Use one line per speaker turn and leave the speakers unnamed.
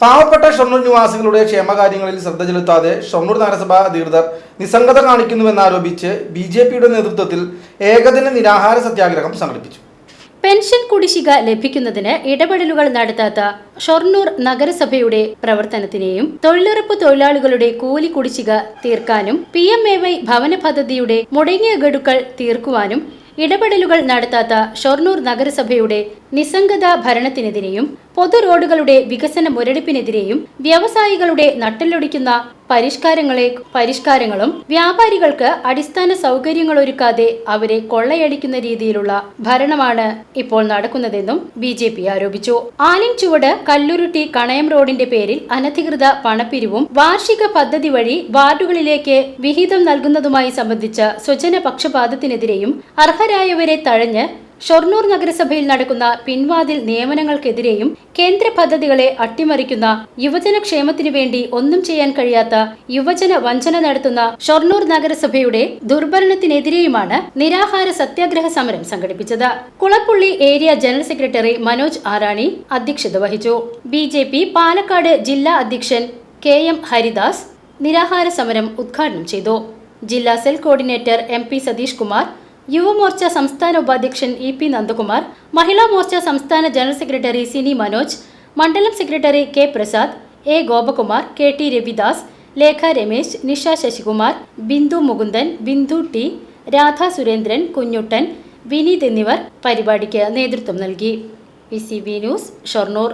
പാവപ്പെട്ട ഷൊർണൂർ നിവാസികളുടെ ക്ഷേമകാര്യങ്ങളിൽ ശ്രദ്ധ ചെലുത്താതെ ഷൊർണൂർ നഗരസഭ അധികൃതർ നിസ്സംഗത കാണിക്കുന്നുവെന്നാരോപിച്ച് ബി ജെ പിയുടെ നേതൃത്വത്തിൽ ഏകദിന നിരാഹാര സത്യാഗ്രഹം സംഘടിപ്പിച്ചു.
പെൻഷൻ കുടിശ്ശിക ലഭിക്കുന്നതിന് ഇടപെടലുകൾ നടത്താത്ത ഷൊർണൂർ നഗരസഭയുടെ പ്രവർത്തനത്തിനെയും തൊഴിലുറപ്പ് തൊഴിലാളികളുടെ കൂലി കുടിശ്ശിക തീർക്കാനും പി എം എ വൈ ഭവന പദ്ധതിയുടെ മുടങ്ങിയ ഗഡുക്കൾ തീർക്കുവാനും ഇടപെടലുകൾ നടത്താത്ത ഷൊർണൂർ നഗരസഭയുടെ നിസ്സംഗത ഭരണത്തിനെതിരെയും പൊതു റോഡുകളുടെ വികസന മുരടിപ്പിനെതിരെയും വ്യവസായികളുടെ നട്ടലൊടിക്കുന്ന പരിഷ്കാരങ്ങളെ പരിഷ്കാരങ്ങളും വ്യാപാരികൾക്ക് അടിസ്ഥാന സൗകര്യങ്ങൾ ഒരുക്കാതെ അവരെ കൊള്ളയടിക്കുന്ന രീതിയിലുള്ള ഭരണമാണ് ഇപ്പോൾ നടക്കുന്നതെന്നും ബി ജെ പി ആരോപിച്ചു. ആലിൻ ചുവട് കല്ലുരുട്ടി കണയം റോഡിന്റെ പേരിൽ അനധികൃത പണപ്പിരിവും വാർഷിക പദ്ധതി വഴി വാർഡുകളിലേക്ക് വിഹിതം നൽകുന്നതുമായി സംബന്ധിച്ച സ്വജന പക്ഷപാതത്തിനെതിരെയും അർഹരായവരെ തഴഞ്ഞ് ഷൊർണൂർ നഗരസഭയിൽ നടക്കുന്ന പിൻവാതിൽ നിയമനങ്ങൾക്കെതിരെയും കേന്ദ്ര പദ്ധതികളെ അട്ടിമറിക്കുന്ന യുവജനക്ഷേമത്തിനു വേണ്ടി ഒന്നും ചെയ്യാൻ കഴിയാത്ത യുവജന വഞ്ചന നടത്തുന്ന ഷൊർണൂർ നഗരസഭയുടെ ദുർഭരണത്തിനെതിരെയുമാണ് നിരാഹാര സത്യാഗ്രഹ സമരം സംഘടിപ്പിച്ചത്. Kulappully area general secretary Manoj Arani അധ്യക്ഷത വഹിച്ചു. ബി പാലക്കാട് ജില്ലാ അധ്യക്ഷൻ കെ എം ഹരിദാസ് നിരാഹാര സമരം ഉദ്ഘാടനം ചെയ്തു. ജില്ലാ cell coordinator M P Satheesh Kumar Yuvamorcha സംസ്ഥാന ഉപാധ്യക്ഷൻ ഇ പി നന്ദകുമാർ മഹിളാ മോർച്ച സംസ്ഥാന ജനറൽ സെക്രട്ടറി സിനി മനോജ് മണ്ഡലം secretary K Prasad A Gopakumar K T Ravidas Lekha Ramesh Nisha Sasikumar Bindu Mukundan Bindu T Radha Surendran Kunjuttan Vineeth എന്നിവർ പരിപാടിക്ക് നേതൃത്വം നൽകി. B news Shoranur.